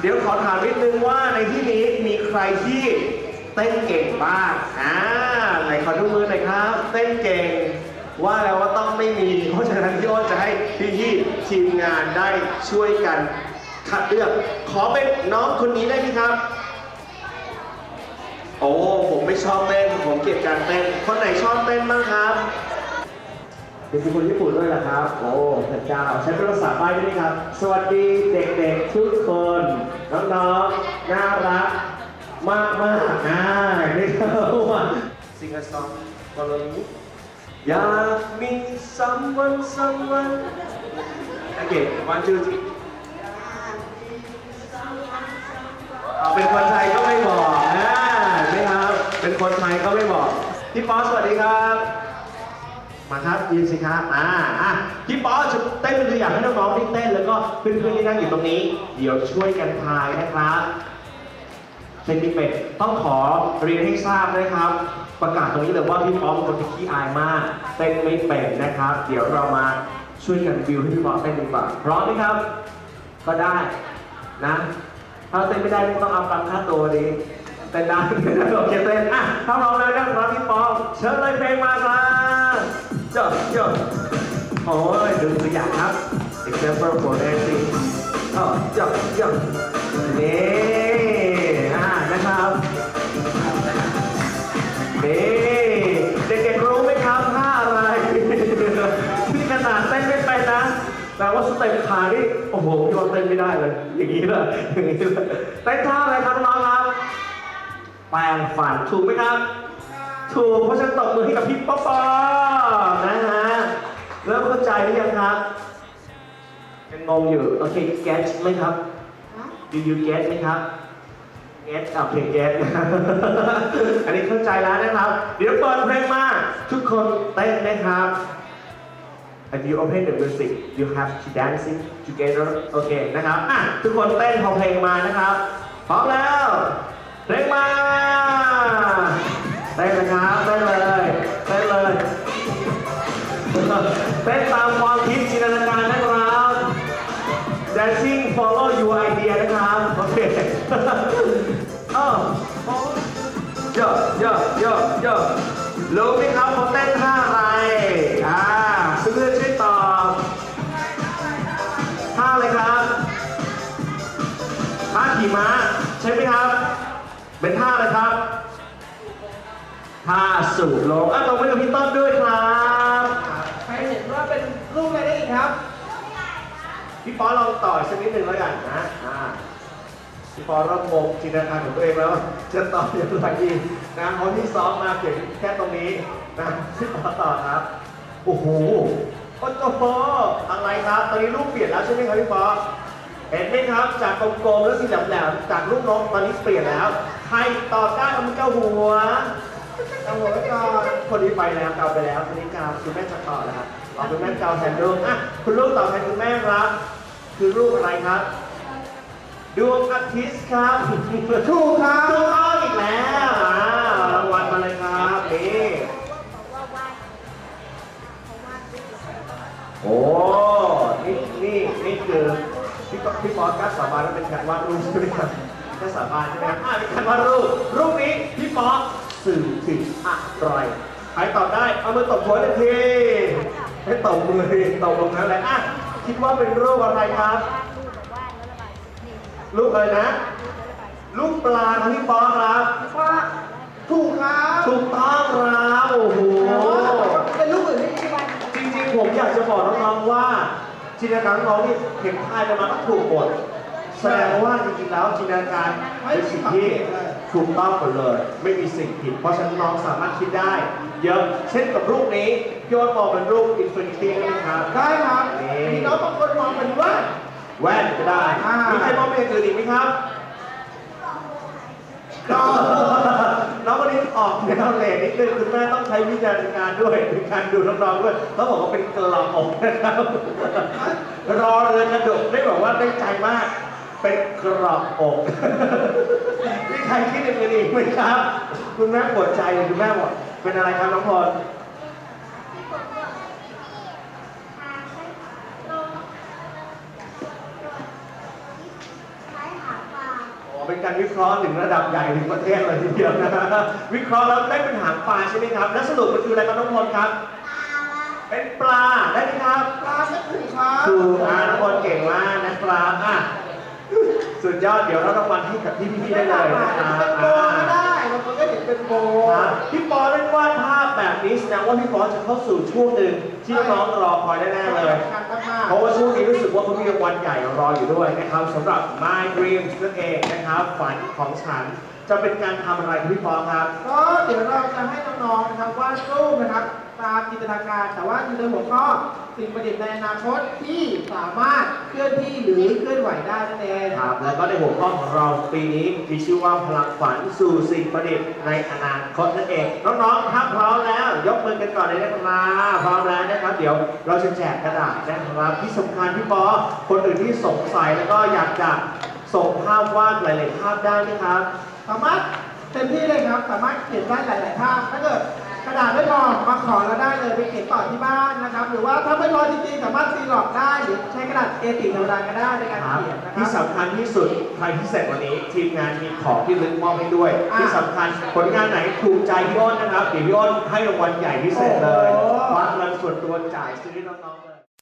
เดี๋ยวขอถามนิดนึงว่าในที่นี้มีใครที่เต้นเก่งบ้างอ่าไหนขอดูมือหน่อยครับ เต้นเก่ง ว่าแล้วว่าต้องไม่มี เพราะฉะนั้นพี่อ้นจะให้พี่ๆทีมงานได้ช่วยกันคัดเลือก ขอเป็นน้องคนนี้ได้ไหมครับ โอ้ผมไม่ชอบเต้น ผมเกลียดการเต้น คนไหนชอบเต้นบ้างครับ เป็นคนญี่ปุ่นด้วยเหรอครับ โอ้พระเจ้า ใช้เป็นภาษาใต้ด้วยครับ สวัสดีเด็กๆทุกคน น้องๆ น่ารัก มากมากๆอ่านี่เขาว่า Sing a song follow me อยากมี someone someone โอเค one two three เป็นคนไทยก็ไม่บอกนะใช่ครับ เป็นคนไทยก็ไม่บอก พี่ป๊อสวัสดีครับ มาครับยืนสิครับอ่าอะพี่ป๊อจะเต้นเป็นตัวอย่างให้น้องๆได้เต้นแล้วก็เพื่อนๆที่นั่งอยู่ตรงนี้ เดี๋ยวช่วยกันทายนะครับเต้นไม่เป็นต้องขอเรียนให้ทราบนะครับ ประกาศตรงนี้เลยว่าพี่ป๊อสเป็นคนที่ขี้อายมาก เต้นไม่เป็นนะครับ เดี๋ยวเรามาช่วยกันบิวให้พี่ป๊อสเต้นดีกว่าพร้อมไหมครับ ก็ได้นะถ้าเต้นไม่ได้ไม่ต้องเอาตังค่าตัวดีเต้นได้โอเคเต้นอะถ้าพร้อมแล้วนะครับพี่ป๊องเชิญเลยเพลงมาครับ จ้าเจ้าโอ้ยดูตัวอย่างครับ example for dancing เอ้าเจ้าเจ้านี่อ่านะครับนี่เด็กๆรู้ไหมครับท่าอะไรที่ขนาดเต้นไม่เป็นนะแต่ว่าสเต็ปขานี่โอ้โหพี่ว่าเต้นไม่ได้เลย อย่างนี้เลยอย่างนี้เลยเต้นท่าอะไรครับน้องครับแปลงฝันถูกไหมครับ ถูกเพราะฉะนันตบมือให้กับพี่ป๊อปอนะฮะเริ่มเข้าใจหรือยังครับยังงงอยู่โอเค get ไหมครับ do you get ไหมครับ get โอเค get อันนี้เข้าใจแล้วนะครับ เดี๋ยวเปิดเพลงมาทุกคนเต้นนะครับ and you open the music you have to dancing together โอเคนะครับอะทุกคนเต้นพอเพลงมานะครับพร้อมแล้วเพลงมา เต้นนะครับเต้นเลยเต้นเลยเต้นตามความคิดจินตนาการนะครับ dancing follow your idea นะครับ โอเคเออเยอะเยอะเยอะเยอะรู้ไหมครับเขาเต้นท่าอะไร อ่าเพื่อนช่วยตอบท่าอะไรครับท่าขี่ม้าใช่ไหมครับ เป็นท่าอะไรครับ ท่าสูบลมอะตรงไปกับพี่ต้นด้วยครับใครเห็นว่าเป็นรูปอะไรได้อีกครับ พี่ป๊อลองต่ออีกสักนิดหนึ่งแล้วกันนะอ่าพี่ป๊อลเริ่มงงจินตนาการของตัวเองแล้ว จะต่ออย่างไรดีนะเพราะที่ซ้อมมาเขียนแค่ตรงนี้นะพี่ป๊อลต่อครับ โอ้โหโอ้โหอะไรครับ ตอนนี้รูปเปลี่ยนแล้วใช่ไหมครับพี่ป๊อลเห็นไหมครับ จากกลมๆแล้วสีแหลมๆจากรูปนกตอนนี้เปลี่ยนแล้ว ใครตอบได้เอามือเก้าหัว เอาหัวไว้ก่อนคนนี้ไปแล้วเกาไปแล้วคนนี้เกาคุณแม่จะต่อแล้วครับเอาคุณแม่เกาแทนลูกอะคุณลูกต่อแทนคุณแม่ครับ คือรูปอะไรครับดวงอาทิตย์ครับถูกครับถูกต้องอีกแล้วอ่ารางวัลมาเลยครับนี่โอ้นี่นี่นี่คือพี่ปพี่ปอสการสาบานว่าเป็นการวาดรูปใช่ไหมครับแค่สาบานใช่ไหมครับอ่าเป็นการวาดรูปรูปนี้พี่ปอส สื่อถึงอะไรใครตอบได้เอามือตบหัวทันทีให้ตบมือตบลงนั้นเลยอะคิดว่าเป็นรูปอะไรครับ ลูกอะไรนะ ลูกปลาครับพี่ป๊อกครับว่าถูกครับถูกต้องครับโอ้โหเป็นรูปอื่นไม่ใช่ไหมจริงๆ ผมอยากจะบอกน้องๆว่าจินตนาการน้องนี่เห็นทายกันมาก็ถูกหมด แสดงว่าจริงๆแล้วจินตนาการเป็นสิ่งที่ถูกต้องหมดเลย ไม่มีสิ่งผิด เพราะฉะนั้นน้องสามารถคิดได้ เยอะเช่นกับรูปนี้พี่ว่ามองเป็นรูปอินฟินิตี้ได้ไหมครับได้ครับนี่มีน้องบางคนมองเป็นว่าแว่นก็ได้มีใครมองเป็นอย่างอื่นอีกไหมครับก็น้องคนนี้ออกแนวเลนนิดนึงคุณแม่ต้องใช้วิจารณญาณด้วยในการดูน้องๆด้วยเขาบอกว่าเป็นกระอกนะครับรอเรือกระดกได้บอกว่าได้ใจมาก เป็นกระอกมีใครคิดอย่างนี้อีกไหมครับ คุณแม่ปวดใจเลยคุณแม่บอกเป็นอะไรครับน้องพลเป็นการวิเคราะห์ถึงระดับใหญ่ถึงประเทศเลยทีเดียวนะวิเคราะห์แล้วได้เป็นหางปลาใช่ไหมครับ และสรุปมันคืออะไรครับน้องพลครับ เป็นปลาได้ไหมครับ ปลาไม่ถูกครับถูกอ่าน้องพลเก่งมากนะครับอะ สุดยอดเดี๋ยวเรารางวัลให้กับที่พี่ๆได้เลยนะครับเป็นโบอ่าก็ได้บางคนก็เห็นเป็นโบครับพี่ปอเล่นวาดภาพแบบนี้แสดงว่าพี่ปอจะเข้าสู่ช่วงหนึ่งที่น้องๆรอคอยแน่ๆเลยสำคัญมากเพราะว่าช่วงนี้รู้สึกว่าเขามีรางวัลใหญ่รออยู่ด้วยนะครับสำหรับ My Dreams นั่นเองนะครับฝันของฉัน จะเป็นการทำอะไรครับพี่ปอครับ ก็เดี๋ยวเราจะให้น้องๆนะครับวาดรูปนะครับ ตามจินตนาการ แต่ว่าอยู่ในหัวข้อสิ่งประดิษฐ์ในอนาคตที่สามารถเคลื่อนที่หรือเคลื่อนไหวได้นั่นเองครับ แล้วก็ในหัวข้อของเราปีนี้มีชื่อว่าพลังฝันสู่สิ่งประดิษฐ์ในอนาคตนั่นเองน้องๆถ้าพร้อมแล้ว ยกมือกันก่อนเลยนะครับพร้อมแล้วนะครับ เดี๋ยวเราจะแจกกระดาษนะครับที่สำคัญพี่ปอคนอื่นที่สงสัยแล้วก็อยากจะ ส่งภาพวาดหลายๆภาพได้ไหมครับ สามารถเต็มที่เลยครับ สามารถเขียนได้หลาย ๆ ภาพ ถ้าเกิดกระดาษไม่พอมาขอเราได้เลยไปเขียนต่อที่บ้านนะครับ หรือว่าถ้าไม่พอจริงๆสามารถซีหลอกได้ หรือใช้กระดาษ A4 ธรรมดาก็ได้ในการครับเขียนนะคที่รับสำคัญที่สุดใครที่เสร็จวันนี้ ทีมงานมีของที่ลึกมอบให้ด้วย อะที่สำคัญผลงานไหนถูกใจพี่อ้นนะครับเดี๋ยวพี่อ้นให้รางวัลใหญ่พิเศษเลยโอ้โห ควักเงินส่วนตัวจ่ายซื้อให้น้องๆเลย